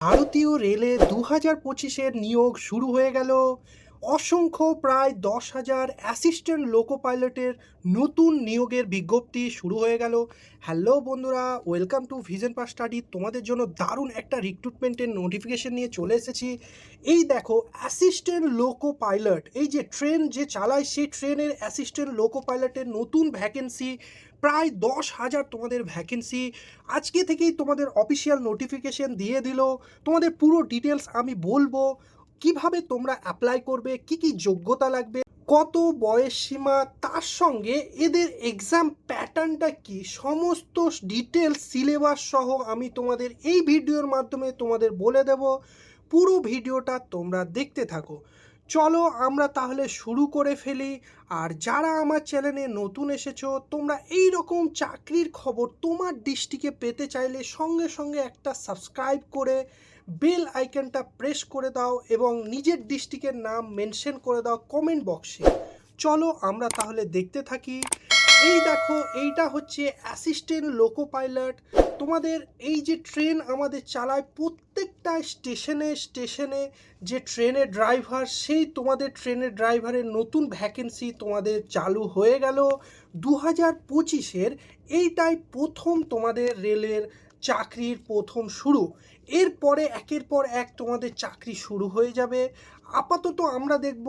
ভারতীয় রেলে দু হাজার পঁচিশের নিয়োগ শুরু হয়ে গেল অসংখ্য প্রায় দশ হাজার অ্যাসিস্ট্যান্ট লোকো পাইলটের নতুন নিয়োগের বিজ্ঞপ্তি শুরু হয়ে গেল। হ্যালো বন্ধুরা welcome to vision pass study তোমাদের জন্য দারুণ একটা রিক্রুটমেন্টের নোটিফিকেশন নিয়ে চলে এসেছি। এই দেখো অ্যাসিস্ট্যান্ট লোকো পাইলট এই যে ট্রেন যে চালায়, সেই ট্রেনের অ্যাসিস্ট্যান্ট লোকো পাইলটের নতুন ভ্যাকেন্সি প্রায় দশ হাজার তোমাদের ভ্যাকেন্সি আজকে থেকেই তোমাদের অফিসিয়াল নোটিফিকেশন দিয়ে দিল। তোমাদের পুরো ডিটেলস আমি বলব। কীভাবে তোমরা অ্যাপ্লাই করবে, কি কি যোগ্যতা লাগবে, কত বয়স সীমা, তার সঙ্গে এদের এক্সাম প্যাটার্নটা কি, সমস্ত ডিটেলস সিলেবাস সহ আমি তোমাদের এই ভিডিওর মাধ্যমে তোমাদের বলে দেব। পুরো ভিডিওটা তোমরা দেখতে থাকো। চলো আমরা তাহলে শুরু করে ফেলি। আর যারা আমার চ্যানেলে নতুন এসেছ, তোমরা এই রকম চাকরির খবর তোমার দৃষ্টিকে পেতে চাইলে সঙ্গে সঙ্গে একটা সাবস্ক্রাইব করে বেল আইকনটা প্রেস করে দাও এবং নিজের ডিস্ট্রিক্টের নাম মেনশন করে দাও কমেন্ট বক্সে। চলো আমরা তাহলে দেখতে থাকি। এই দেখো, এইটা হচ্ছে অ্যাসিস্ট্যান্ট লোকো পাইলট তোমাদের এই যে ট্রেন আমাদের চালায় প্রত্যেকটা স্টেশনে স্টেশনে যে ট্রেনের ড্রাইভার, সেই তোমাদের ট্রেনের ড্রাইভারের নতুন ভ্যাকেন্সি তোমাদের চালু হয়ে গেল। দু হাজার পঁচিশের এইটাই প্রথম তোমাদের রেলের চাকরির প্রথম শুরু। এরপরে একের পর এক তোমাদের চাকরি শুরু হয়ে যাবে। আপাতত আমরা দেখব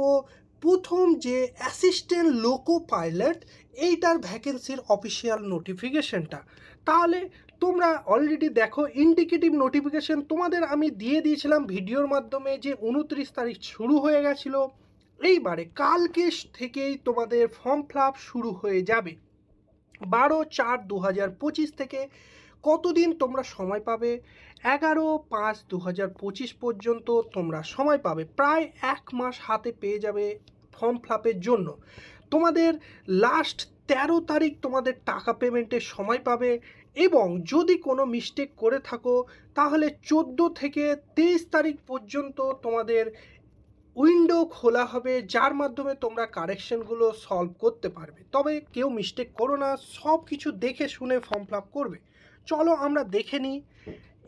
প্রথম যে অ্যাসিস্ট্যান্ট লোকো পাইলট এইটার ভ্যাকেন্সির অফিসিয়াল নোটিফিকেশনটা তাহলে তোমরা অলরেডি দেখো ইন্ডিকেটিভ নোটিফিকেশন তোমাদের আমি দিয়ে দিয়েছিলাম ভিডিওর মাধ্যমে যে উনত্রিশ তারিখ শুরু হয়ে গেছিল। এইবারে কালকে থেকেই তোমাদের ফর্ম ফিল শুরু হয়ে যাবে। বারো চার দু হাজার পঁচিশ থেকে কতদিন তোমরা সময় পাবে? এগারো পাঁচ দু হাজার পঁচিশ পর্যন্ত তোমরা সময় পাবে। প্রায় এক মাস হাতে পেয়ে যাবে ফর্ম ফিলাপের জন্য। তোমাদের লাস্ট তেরো তারিখ তোমাদের টাকা পেমেন্টের সময় পাবে এবং যদি কোনো মিস্টেক করে থাকো, তাহলে চোদ্দ থেকে তেইশ তারিখ পর্যন্ত তোমাদের উইন্ডো খোলা হবে, যার মাধ্যমে তোমরা কারেকশনগুলো সলভ করতে পারবে। তবে কেউ মিস্টেক করো না সব কিছু দেখে শুনে ফর্ম ফিল করবে। চলো আমরা দেখে নিই।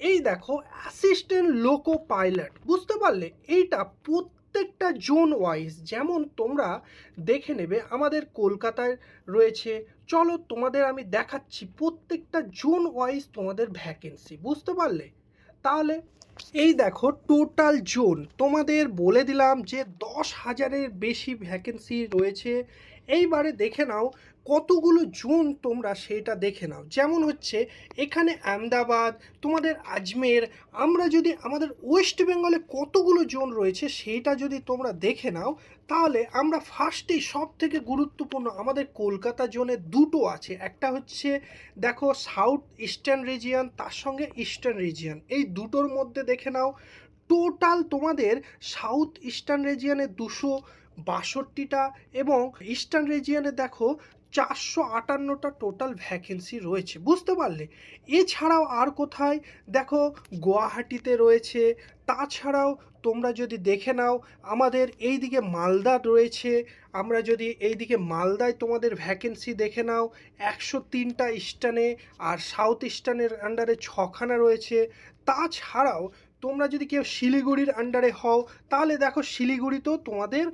এই দেখো অ্যাসিস্ট্যান্ট লোকো পাইলট বুঝতে পারলে? এইটা প্রত্যেকটা জোন ওয়াইজ যেমন তোমরা দেখে নেবে, আমাদের কলকাতায় রয়েছে। চলো তোমাদের আমি দেখাচ্ছি প্রত্যেকটা জোন ওয়াইজ তোমাদের ভ্যাকেন্সি বুঝতে পারলে? তাহলে এই দেখো টোটাল জোন তোমাদের বলে দিলাম যে দশ হাজারের বেশি ভ্যাকেন্সি রয়েছে। এইবারে দেখে নাও কতগুলো জোন তোমরা সেটা দেখে নাও। যেমন হচ্ছে, এখানে আহমেদাবাদ, তোমাদের আজমের, আমরা যদি আমাদের ওয়েস্ট বেঙ্গলে কতগুলো জোন রয়েছে সেইটা যদি তোমরা দেখে নাও, তাহলে আমরা ফার্স্টেই সব থেকে গুরুত্বপূর্ণ আমাদের কলকাতা জোনে দুটো আছে। একটা হচ্ছে, দেখো, সাউথ ইস্টার্ন রিজিয়ন, তার সঙ্গে ইস্টার্ন রিজিয়ন। এই দুটোর মধ্যে দেখে নাও, টোটাল তোমাদের সাউথ ইস্টার্ন রিজিয়নে দুশো বাষট্টিটা এবং ইস্টার্ন রিজিয়নে দেখো চারশো আটান্নটা টোটাল ভ্যাকেন্সি রয়েছে, বুঝতে পারলে? এছাড়াও আর কোথায়? দেখো, গুয়াহাটিতে রয়েছে, তাছাড়াও তোমরা যদি দেখে নাও, আমাদের এই দিকে মালদা রয়েছে, আমরা যদি এই দিকে মালদায় তোমাদের ভ্যাকেন্সি দেখে নাও, একশো তিনটা ইস্টার্নে আর সাউথ ইস্টার্নের আন্ডারে ছখানা রয়েছে। তাছাড়াও তোমরা যদি কেউ শিলিগুড়ির আন্ডারে হও, তাহলে দেখো শিলিগুড়িতেও তোমাদের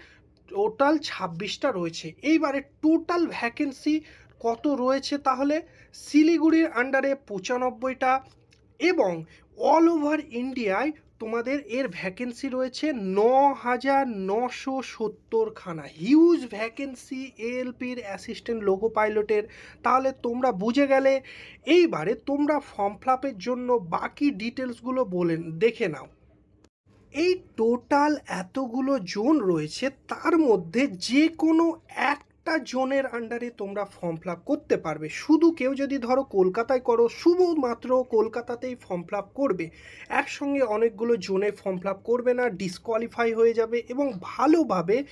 টোটাল ছাব্বিশটা রয়েছে। এইবারে টোটাল ভ্যাকেন্সি কত রয়েছে তাহলে? শিলিগুড়ির আন্ডারে পঁচানব্বইটা এবং অল ওভার ইন্ডিয়ায় তোমাদের এর ভ্যাকেন্সি রয়েছে ন হাজার নশো সত্তরখানা। হিউজ ভ্যাকেন্সি এএলপির অ্যাসিস্ট্যান্ট লোকো পাইলটের তাহলে তোমরা বুঝে গেলে, এইবারে তোমরা ফর্ম ফিলাপের জন্য বাকি ডিটেলসগুলো বলে, দেখে নাও। এই টোটাল এতগুলো জোন রয়েছে, তার মধ্যে যে কোনো একটা জোনের আন্ডারে তোমরা ফর্ম ফিল করতে পারবে। শুধু কেউ যদি ধরো কলকাতায় করো, শুধুমাত্র কলকাতাতেই ফর্ম ফিল করবে। একসঙ্গে অনেকগুলো জোনে ফর্ম ফিল করবে না ডিসকোয়ালিফাই হয়ে যাবে এবং ভালোভাবে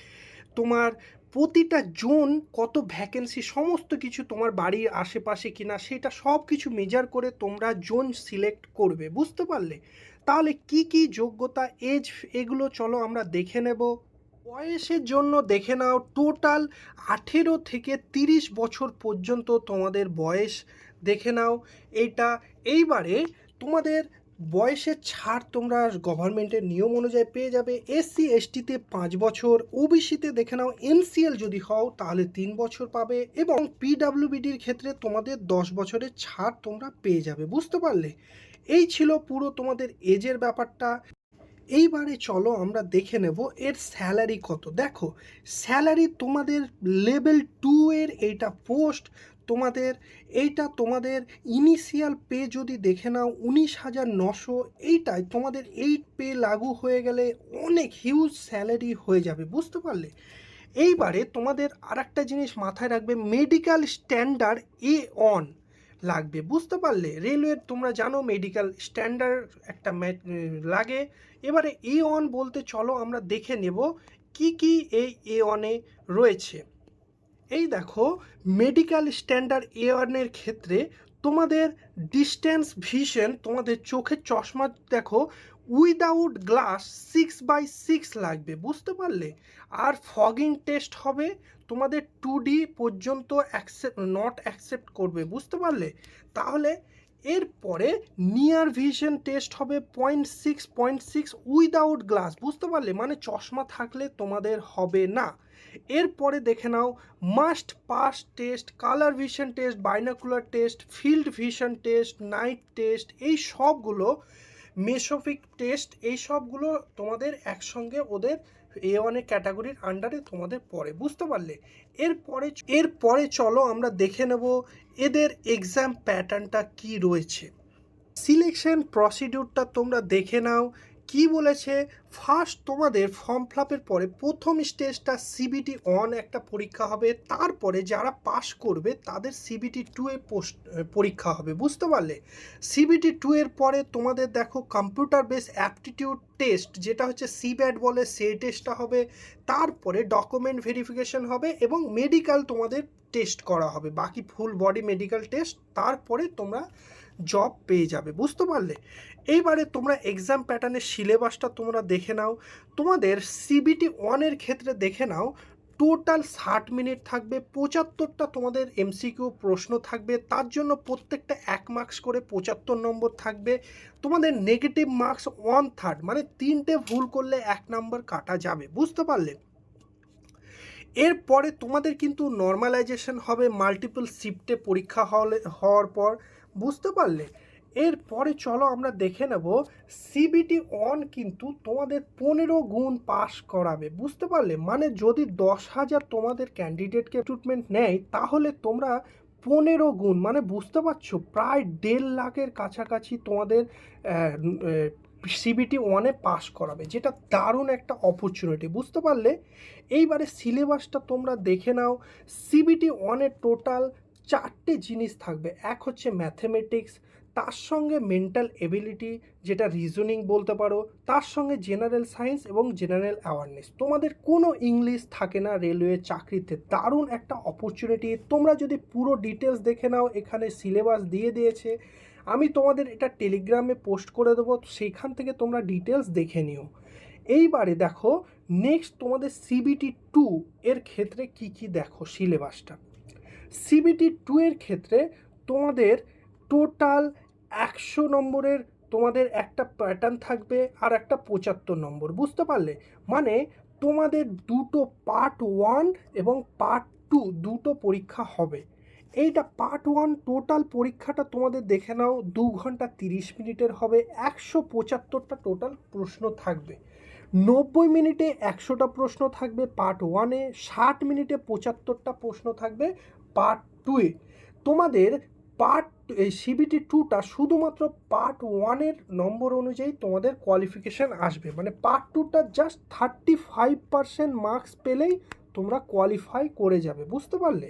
তোমার প্রতিটা জোন কত ভ্যাকেন্সি সমস্ত কিছু তোমার বাড়ির আশেপাশে কিনা, সেটা সব কিছু মেজার করে তোমরা জোন সিলেক্ট করবে, বুঝতে পারলে? তাহলে কি কি যোগ্যতা এজ এগুলো চলো আমরা দেখে নেব। বয়সের জন্য দেখে নাও টোটাল আঠেরো থেকে তিরিশ বছর পর্যন্ত তোমাদের বয়স দেখে নাও। এইটা, এইবারে তোমাদের বয়সের ছাড় তোমরা গভর্নমেন্টের নিয়ম অনুযায়ী পেয়ে যাবে। এসসি এসটিতে পাঁচ বছর ওবিসিতে দেখে নাও এনসিএল যদি হও তাহলে তিন বছর পাবে এবং পিডাব্লিউবিডির ক্ষেত্রে তোমাদের দশ বছরের ছাড় তোমরা পেয়ে যাবে, বুঝতে পারলে? এই ছিল পুরো তোমাদের এজের ব্যাপারটা। এইবারে চলো আমরা দেখে নেব এর স্যালারি কত। দেখো স্যালারি তোমাদের লেভেল টু এর এইটা পোস্ট তোমাদের এইটা তোমাদের ইনিশিয়াল পে যদি দেখে নাও, উনিশ হাজার নশো এইটাই তোমাদের এইট পে লাগু হয়ে গেলে অনেক হিউজ স্যালারি হয়ে যাবে, বুঝতে পারলে? এইবারে তোমাদের আর একটা জিনিস মাথায় রাখবে মেডিকেল স্ট্যান্ডার্ড এ অন লাগবে। বুঝতে পারলে রেলওয়ের তোমরা জানো মেডিকেল স্ট্যান্ডার্ড একটা লাগে। এবারে এ অন বলতে চলো আমরা দেখে নেব কি কি এই এ অনে রয়েছে। এই দেখো মেডিকেল স্ট্যান্ডার্ড এ ওয়ানের ক্ষেত্রে তোমাদের ডিস্টেন্স ভিশন তোমাদের চোখের চশমা দেখো without glass six by six লাগবে। বুঝতে পারলে? আর ফগিং টেস্ট হবে তোমাদের টু ডি পর্যন্ত অ্যাকসেপ্ট নট অ্যাকসেপ্ট করবে, বুঝতে পারলে? তাহলে এরপরে নিয়ার ভিশন টেস্ট হবে point six point six without glass বুঝতে পারলে? মানে চশমা থাকলে তোমাদের হবে না। এরপরে দেখে নাও must pass test colour vision test binocular test field vision test night test এই সবগুলো মেসোফিক টেস্ট এই সবগুলো তোমাদের একসঙ্গে ওদের এ ওয়ানের ক্যাটাগরির আন্ডারে তোমাদের পড়ে বুঝতে পারলে? এরপরে এরপরে চলো আমরা দেখে নেব এদের এক্সাম প্যাটার্নটা কি রয়েছে। সিলেকশন প্রসিডিউরটা তোমরা দেখে নাও কি বলেছে? ফার্স্ট তোমাদের ফর্ম ফ্লাপের পরে প্রথম স্টেজটা সিবিটি অন একটা পরীক্ষা হবে। তারপরে যারা পাশ করবে, তাদের সিবিটি টু এ পোস্ট পরীক্ষা হবে। বুঝতে পারলে? সিবিটি টু এর পরে তোমাদের দেখো কম্পিউটার বেস অ্যাপটিটিউড টেস্ট যেটা হচ্ছে সিব্যাট বলে সেই টেস্টটা হবে। তারপরে ডকুমেন্ট ভেরিফিকেশন হবে এবং মেডিকেল তোমাদের টেস্ট করা হবে। বাকি ফুল বডি মেডিকেল টেস্ট তারপরে তোমরা জব পেয়ে যাবে, বুঝতে পারলে? এইবারে তোমরা এক্সাম প্যাটার্নের সিলেবাসটা তোমরা দেখে নাও। তোমাদের সিবিটি ওয়ানের ক্ষেত্রে দেখে নাও টোটাল ষাট মিনিট থাকবে, পঁচাত্তরটা তোমাদের এমসিকিউ প্রশ্ন থাকবে, তার জন্য প্রত্যেকটা এক মার্কস করে পঁচাত্তর নম্বর থাকবে। তোমাদের নেগেটিভ মার্কস ওয়ান থার্ড মানে তিনটে ভুল করলে এক নম্বর কাটা যাবে, বুঝতে পারলে? এরপরে তোমাদের কিন্তু নর্মালাইজেশন হবে মাল্টিপল শিফটে পরীক্ষা হলে, হওয়ার পর। বুঝতে পারলে? এরপরে চলো আমরা দেখে নেব সিবিটি অন কিন্তু তোমাদের পনেরো গুণ পাস করাবে, বুঝতে পারলে? মানে যদি দশ হাজার তোমাদের ক্যান্ডিডেটকে ট্রিটমেন্ট নেয়, তাহলে তোমরা পনেরো গুণ মানে বুঝতে পারছ? প্রায় দেড় লাখের কাছাকাছি তোমাদের সিবিটি ওয়ানে পাস করাবে, যেটা দারুণ একটা অপরচুনিটি বুঝতে পারলে? এইবারে সিলেবাসটা তোমরা দেখে নাও সিবিটি ওয়ানের টোটাল চারটে জিনিস থাকবে। এক হচ্ছে ম্যাথমেটিক্স তার সঙ্গে মেন্টাল এবিলিটি যেটা রিজনিং বলতে পারো, তার সঙ্গে জেনারেল সায়েন্স এবং জেনারেল অ্যাওয়ারনেস তোমাদের কোনো ইংলিশ থাকে না রেলওয়ে চাকরিতে, দারুণ একটা অপরচুনিটি তোমরা যদি পুরো ডিটেলস দেখে নাও, এখানে সিলেবাস দিয়ে দিয়েছে। আমি তোমাদের এটা টেলিগ্রামে পোস্ট করে দেবো, সেইখান থেকে তোমরা ডিটেলস দেখে নিও। এইবারে দেখো নেক্সট তোমাদের সিবিটি টু এর ক্ষেত্রে কি কি দেখো সিলেবাসটা সিবিটি টু এর ক্ষেত্রে তোমাদের টোটাল একশো নম্বরের তোমাদের একটা প্যাটার্ন থাকবে আর একটা পঁচাত্তর নম্বর, বুঝতে পারলে? মানে তোমাদের দুটো পার্ট ওয়ান এবং পার্ট টু দুটো পরীক্ষা হবে। এইটা পার্ট ওয়ান টোটাল পরীক্ষাটা তোমাদের দেখে নাও, দু ঘণ্টা তিরিশ মিনিটের হবে, একশো পঁচাত্তরটা টোটাল প্রশ্ন থাকবে। নব্বই মিনিটে একশোটা প্রশ্ন থাকবে পার্ট ওয়ানে ষাট মিনিটে পঁচাত্তরটা প্রশ্ন থাকবে পার্ট টুয়ে তোমাদের পার্ট এই সিবিটি টুটা শুধুমাত্র পার্ট ওয়ানের নম্বর অনুযায়ী তোমাদের কোয়ালিফিকেশান আসবে। মানে পার্ট টুটা just thirty five percent marks পেলেই তোমরা কোয়ালিফাই করে যাবে, বুঝতে পারলে?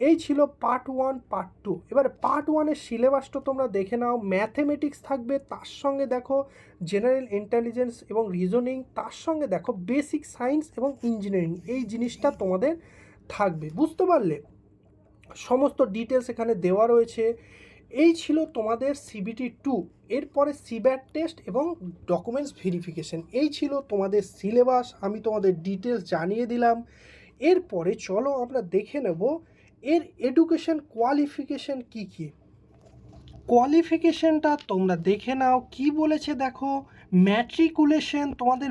এই ছিল পার্ট ওয়ান পার্ট টু এবার পার্ট ওয়ানের সিলেবাসটা তোমরা দেখে নাও। ম্যাথমেটিক্স থাকবে, তার সঙ্গে দেখো জেনারেল ইন্টেলিজেন্স এবং রিজনিং তার সঙ্গে দেখো বেসিক সায়েন্স এবং ইঞ্জিনিয়ারিং এই জিনিসটা তোমাদের থাকবে, বুঝতে পারলে? সমস্ত ডিটেলস এখানে দেওয়া রয়েছে। এই ছিল তোমাদের সিবিটি টু এরপরে সিব্যাট টেস্ট এবং ডকুমেন্টস ভেরিফিকেশন এই ছিল তোমাদের সিলেবাস আমি তোমাদের ডিটেলস জানিয়ে দিলাম। এরপরে চলো আমরা দেখে নেব এর এডুকেশন কোয়ালিফিকেশন কি কী। কোয়ালিফিকেশনটা তোমরা দেখে নাও, কি বলেছে দেখো? ম্যাট্রিকুলেশন তোমাদের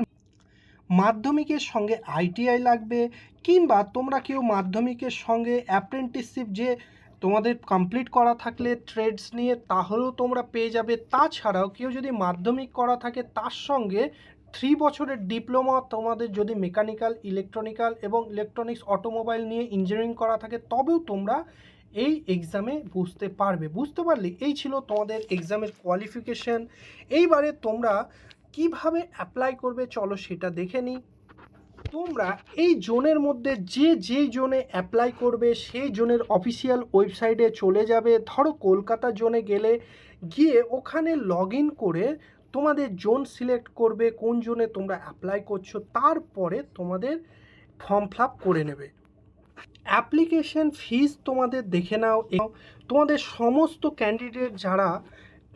মাধ্যমিকের সঙ্গে আইটিআই লাগবে কিংবা তোমরা কেউ মাধ্যমিকের সঙ্গে অ্যাপ্রেন্টিসশিপ যে তোমাদের কমপ্লিট করা থাকলে ট্রেডস নিয়ে তাহলেও তোমরা পেয়ে যাবে। তাছাড়াও কেউ যদি মাধ্যমিক করা থাকে তার সঙ্গে থ্রি বছরের ডিপ্লোমা তোমাদের যদি মেকানিক্যাল ইলেকট্রনিক্যাল এবং ইলেকট্রনিক্স অটোমোবাইল নিয়ে ইঞ্জিনিয়ারিং করা থাকে, তবেও তোমরা এই এক্সামে বুঝতে পারবে। বুঝতে পারলে এই ছিল তোমাদের এক্সামের কোয়ালিফিকেশন এইবারে তোমরা কীভাবে অ্যাপ্লাই করবে চলো সেটা দেখে নিই। তোমরা এই জোনের মধ্যে যে যে জোনে অ্যাপ্লাই করবে সেই জোনের অফিসিয়াল ওয়েবসাইটে চলে যাবে। ধরো কলকাতা জোনে গেলে গিয়ে ওখানে লগ ইন করে তোমাদের জোন সিলেক্ট করবে, কোন জোনে তোমরা অ্যাপ্লাই করছ, তারপরে তোমাদের ফর্ম ফিল করে নেবে। অ্যাপ্লিকেশন ফিস তোমাদের দেখে নাও। তোমাদের সমস্ত ক্যান্ডিডেট যারা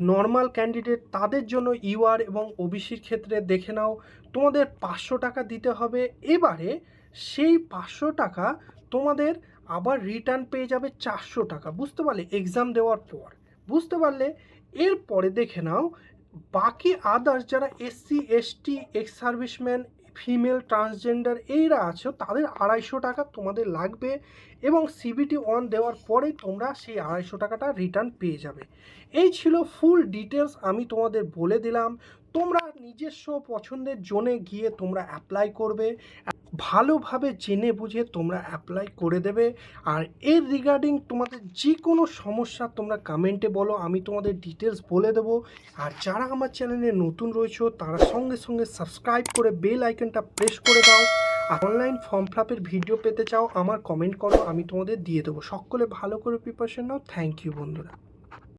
নর্মাল ক্যান্ডিডেট তাদের জন্য ইউআর এবং ওবিসির ক্ষেত্রে দেখে নাও। তোমাদের পাঁচশো টাকা দিতে হবে। এবারে সেই পাঁচশো টাকা তোমাদের আবার রিটার্ন পেয়ে যাবে চারশো টাকা। বুঝতে পারলে এক্সাম দেওয়ার পর। বুঝতে পারলে এরপরে দেখে নাও, বাকি আদার্স যারা SC ST ex serviceman female, transgender এইরা আছে তাদের আড়াইশো টাকা তোমাদের লাগবে এবং সিবিটি অন দেওয়ার পরেই তোমরা সেই আড়াইশো টাকাটা রিটার্ন পেয়ে যাবে। এই ছিল ফুল ডিটেলস আমি তোমাদের বলে দিলাম। তোমরা নিজস্ব পছন্দের জোনে গিয়ে তোমরা অ্যাপ্লাই করবে। ভালোভাবে জেনে বুঝে তোমরা অ্যাপ্লাই করে দেবে। আর এর রিগার্ডিং তোমাদের যে কোনো সমস্যা তোমরা কমেন্টে বলো, আমি তোমাদের ডিটেলস বলে দেবো। আর যারা আমার চ্যানেলে নতুন রয়েছে, তারা সঙ্গে সঙ্গে সাবস্ক্রাইব করে বেল আইকনটা প্রেস করে দাও। আর অনলাইন ফর্ম ফিলাপের ভিডিও পেতে চাও, আমার কমেন্ট করো, আমি তোমাদের দিয়ে দেবো। সকলে ভালো করে প্রিপারেশন নাও। থ্যাংক ইউ বন্ধুরা।